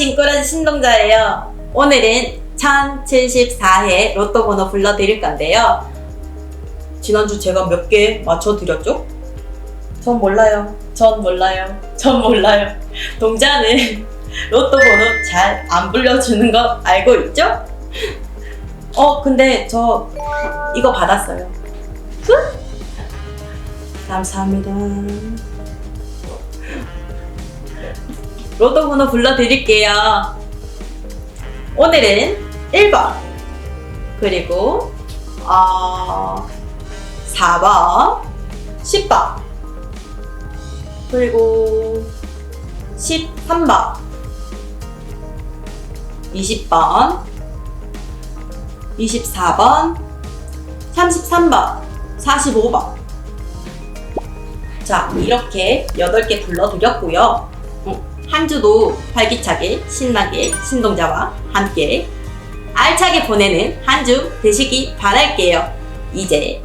신꾸라지 신동자예요. 오늘은 1074회 로또 번호 불러드릴 건데요. 지난주 제가 몇 개 맞춰드렸죠? 전 몰라요. 전 몰라요. 전 몰라요. 동자는 로또 번호 잘 안 불려주는 거 알고 있죠? 어, 근데 저 이거 받았어요. 감사합니다. 로또 번호 불러드릴게요. 오늘은 1번, 그리고, 어, 4번, 10번, 그리고 13번, 20번, 24번, 33번, 45번. 자, 이렇게 8개 불러드렸고요. 어, 한 주도 활기차게, 신나게, 신동자와 함께 알차게 보내는 한 주 되시기 바랄게요. 이제!